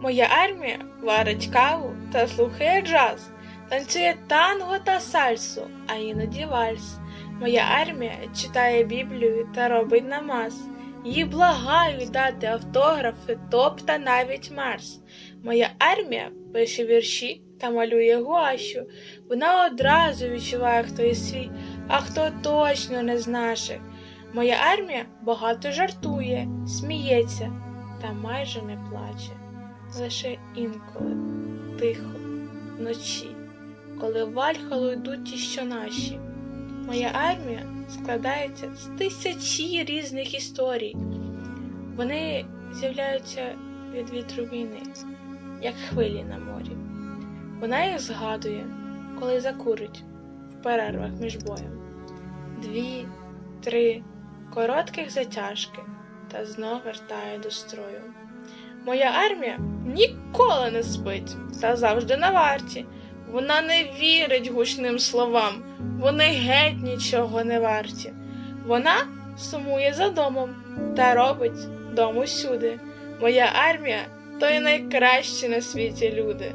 Моя армія варить каву та слухає джаз, танцює танго та сальсу, а іноді вальс. Моя армія читає Біблію та робить намаз. Її благають дати автографи, топ та навіть Марс. Моя армія пише вірші та малює гуащу. Вона одразу відчуває, хто є свій, а хто точно не з наших. Моя армія багато жартує, сміється та майже не плаче. Лише інколи, тихо, вночі, коли Вальхалу йдуть ті, що наші. Моя армія складається з тисячі різних історій. Вони з'являються від вітру війни, як хвилі на морі. Вона їх згадує, коли закурить в перервах між боєм. Дві, три коротких затяжки та знов вертає до строю. Моя армія ніколи не спить та завжди на варті. Вона не вірить гучним словам, вони геть нічого не варті. Вона сумує за домом та робить дом усюди. Моя армія то й найкращі на світі люди.